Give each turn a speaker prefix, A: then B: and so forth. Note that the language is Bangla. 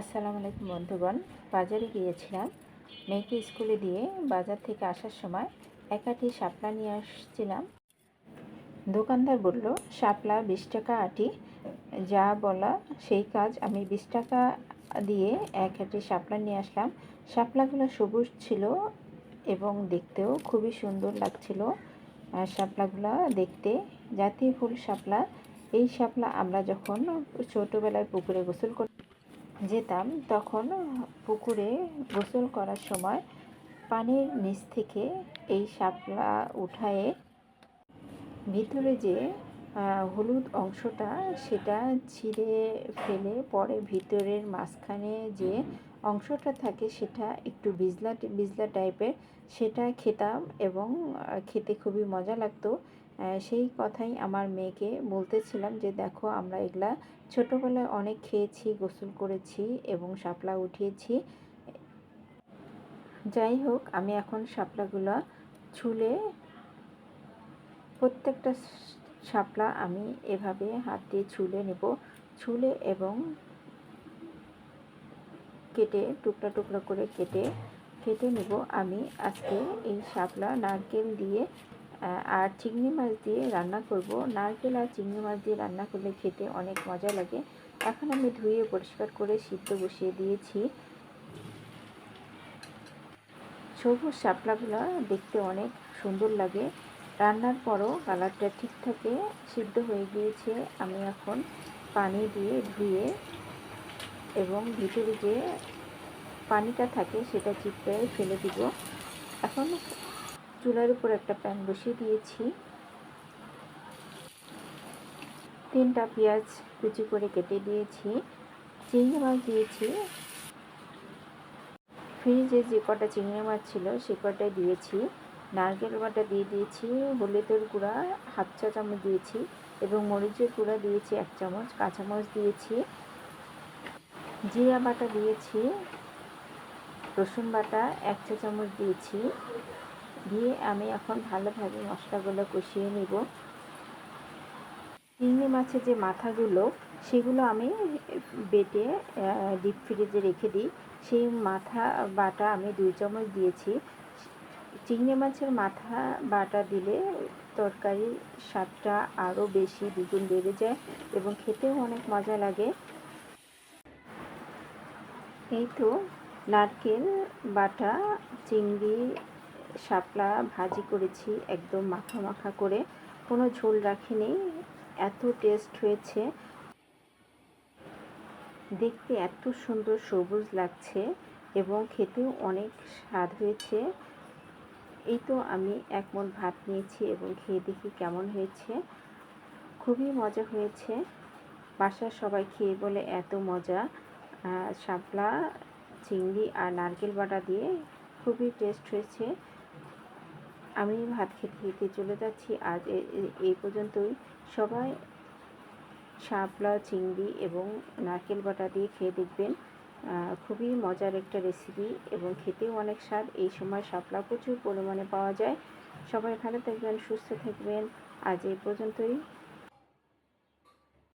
A: আসসালামু আলাইকুম বন্ধুগণ। বাজারে গিয়েছিলাম। মেয়েকে স্কুলে দিয়ে বাজার থেকে আসার সময় একাটি শাপলা নিয়ে আসছিলাম। দোকানদার বলল, শাপলা বিশ টাকা আটি, যা বলা সেই কাজ। আমি বিশ টাকা দিয়ে এক আটি শাপলা নিয়ে আসলাম। শাপলাগুলো সবুজ ছিল এবং দেখতেও খুবই সুন্দর লাগছিল। আর শাপলাগুলো দেখতে জাতীয় ফুল শাপলা। এই শাপলা আমরা যখন ছোটোবেলায় পুকুরে গোসল কর যেতাম, তখন পুকুরে গোসল করার সময় পানির নিচ থেকে এই শাপলা উঠায়ে ভিতরে যে হলুদ অংশটা, সেটা ছিঁড়ে ফেলে পরে ভিতরের মাঝখানে যে অংশটা থাকে, সেটা একটু বিজলা বিজলা টাইপের সেটা খেতাম এবং খেতে খুবই মজা লাগতো। সেই কথাই আমার মেয়েকে বলতেছিলাম যে, দেখো, আমরা এগুলা ছোটোবেলায় অনেক খেয়েছি, গোসল করেছি এবং শাপলা উঠিয়েছি। যাই হোক, আমি এখন শাপলাগুলো ছুলে প্রত্যেকটা শাপলা আমি এভাবে হাত দিয়ে ছুলে নেব। ছুলে এবং কেটে, টুকরা টুকরা করে কেটে কেটে নেব। আমি আজকে এই শাপলা নারকেল দিয়ে আর চিংড়ি মাছ দিয়ে রান্না করব। নারকেল আর চিংড়ি মাছ দিয়ে রান্না করলে খেতে অনেক মজা লাগে। এখন আমি ধুয়ে পরিষ্কার করে সিদ্ধ বসিয়ে দিয়েছি। সবুজ শাপলাগুলো দেখতে অনেক সুন্দর লাগে। রান্নার পরও কালারটা ঠিক থাকে, সিদ্ধ হয়ে গিয়েছে। আমি এখন পানি দিয়ে ধুয়ে এবং ভিতরে যে পানিটা থাকে সেটা চিপড়ে ফেলে দিব। এখন চুলার উপর একটা প্যান বসিয়ে দিয়েছি। তিনটা পেঁয়াজ কুচি করে কেটে দিয়েছি। চিংড়ি মাছ দিয়েছি। ফ্রিজে যে কটা চিংড়ি মাছ ছিল সে কটাই দিয়েছি। নারকেল বাটা দিয়ে দিয়েছি, হলুদের গুঁড়া, হাফ চা চামচ দিয়েছি এবং মরিচের গুঁড়া দিয়েছি, এক চামচ কাঁচামচ দিয়েছি। জিরা বাটা দিয়েছি, রসুন বাটা, এক চা চামচ দিয়েছি। দিয়ে আমি এখন ভালোভাবে মশলাগুলো কষিয়ে নিব। চিংড়ি মাছের যে মাথাগুলো, সেগুলো আমি বেটে ডিপ ফ্রিজে রেখে দিই। সেই মাথা বাটা আমি দুই চামচ দিয়েছি। চিংড়ি মাছের মাথা বাটা দিলে তরকারির স্বাদটা আরও বেশি দ্বিগুণ বেড়ে যায় এবং খেতেও অনেক মজা লাগে। এই তো নারকেল, বাটা, চিংড়ি শাপলা ভাজি করেছি, একদম মাখা মাখা করে। কোনো ঝোল রাখিনি, এত টেস্ট হয়েছে। দেখতে এত সুন্দর সবুজ লাগছে এবং খেতেও অনেক স্বাদ হয়েছে। এই তো আমি এক মন ভাত নিয়েছি এবং খেয়ে দেখি কেমন হয়েছে। খুবই মজা হয়েছে। বাসার সবাই খেয়ে বলে এত মজা। শাপলা, চিংড়ি আর নারকেল বাটা দিয়ে খুবই টেস্ট হয়েছে। আমি ভাত খেতে খেতে চলে যাচ্ছি। আজ এই পর্যন্তই। সবাই শাপলা, চিংড়ি এবং নারকেল বাটা দিয়ে খেয়ে দেখবেন। খুবই মজার একটা রেসিপি এবং খেতেও অনেক স্বাদ। এই সময় শাপলা প্রচুর পরিমাণে পাওয়া যায়। সবাই ভালো থাকবেন, সুস্থ থাকবেন। আজ এই পর্যন্তই।